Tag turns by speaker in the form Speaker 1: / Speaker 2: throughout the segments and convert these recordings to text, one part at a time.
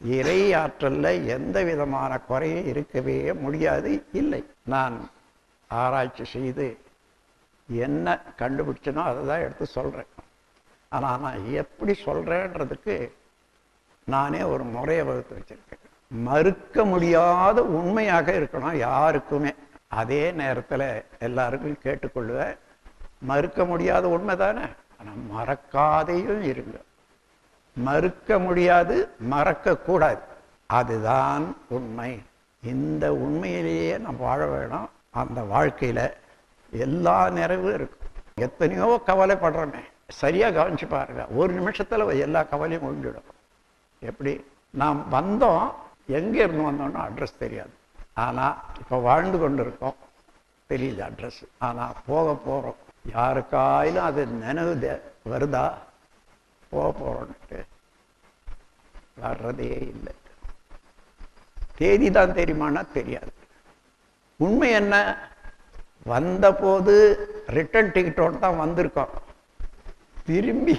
Speaker 1: இறை ஆற்றலில் எந்த விதமான குறையும் இருக்கவே முடியாது இல்லை. நான் ஆராய்ச்சி செய்து என்ன கண்டுபிடிச்சனோ அதை தான் எடுத்து சொல்கிறேன் ஆனால் நான் எப்படி சொல்கிறேன்றதுக்கு நானே ஒரு முறையை வகுத்து வச்சிருக்கேன். மறுக்க முடியாத உண்மையாக இருக்கணும் யாருக்குமே. அதே நேரத்தில் எல்லாருக்கும் கேட்டுக்கொள்வேன் மறுக்க முடியாத உண்மை தானே? ஆனால் மறக்காதையும் இருங்க. மறுக்க முடியாது மறக்கக்கூடாது அதுதான் உண்மை. இந்த உண்மையிலேயே நம்ம வாழ வேணும். அந்த வாழ்க்கையில் எல்லா நிறைவும் இருக்கும். எத்தனையோ கவலைப்படுறோமே. சரியாக கவனிச்சு பாருங்க. ஒரு நிமிஷத்தில் எல்லா கவலையும் முடிஞ்சிடும். எப்படி? நாம் வந்தோம். எங்கே இருந்து வந்தோம்னு அட்ரஸ் தெரியாது. ஆனால் இப்போ வாழ்ந்து கொண்டு இருக்கோம் தெரியுது அட்ரஸ் ஆனால் போக போகிறோம் யாருக்காயிலும் அது நினைவு வருதா? போக வர்றதே இல்லை. தேதி தான் தெரியுமானா தெரியாது. உண்மை என்ன? வந்தபோது ரிட்டர்ன் டிக்கெட்டோடு தான் வந்திருக்கோம். திரும்பி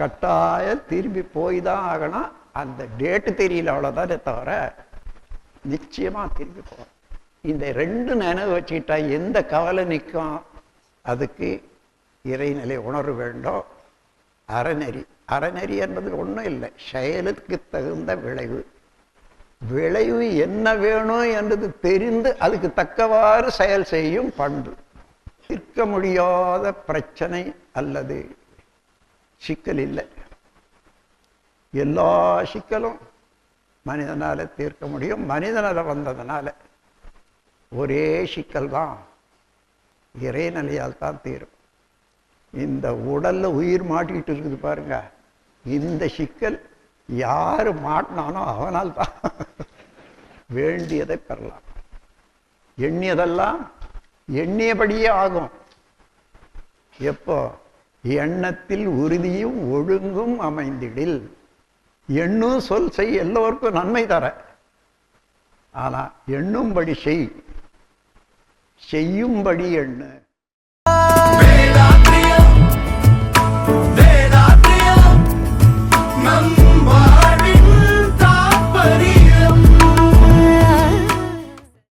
Speaker 1: கட்டாய திரும்பி போய் தான் ஆகணும். அந்த டேட்டு தெரியல அவ்வளோதானே தவிர நிச்சயமா திரும்பி போகிறோம் இந்த ரெண்டு நினைவு வச்சுக்கிட்டா எந்த கவலை நிற்கும்? அதுக்கு இறைநிலை உணர்வு வேண்டும். அறநெறி. அறநெறி என்பது ஒன்றும் இல்லை. செயலுக்கு தகுந்த விளைவு. விளைவு என்ன வேணும் என்றது தெரிந்து அதுக்கு தக்கவாறு செயல் செய்யும் பண்பு. தீர்க்க முடியாத பிரச்சனை அல்லது சிக்கல் இல்லை. எல்லா சிக்கலும் மனிதனால தீர்க்க முடியும். மனிதனால் வந்ததுனால ஒரே சிக்கல் தான் இறைநிலையால் தான் தீரும். இந்த உடல்ல உயிர் மாட்டிக்கிட்டு இருக்குது பாருங்க. இந்த சிக்கல் யாரு மாட்டினானோ அவனால் தான். வேண்டியதை பெறலாம். எண்ணியதெல்லாம் எண்ணியபடியே ஆகும். எப்போ? எண்ணத்தில் உறுதியும் ஒழுங்கும் அமைந்திடில். எண்ணும் சொல் செய் எல்லோருக்கும் நன்மை தர. ஆனா எண்ணும்படி செய். செய்யும்படி எண்ணு.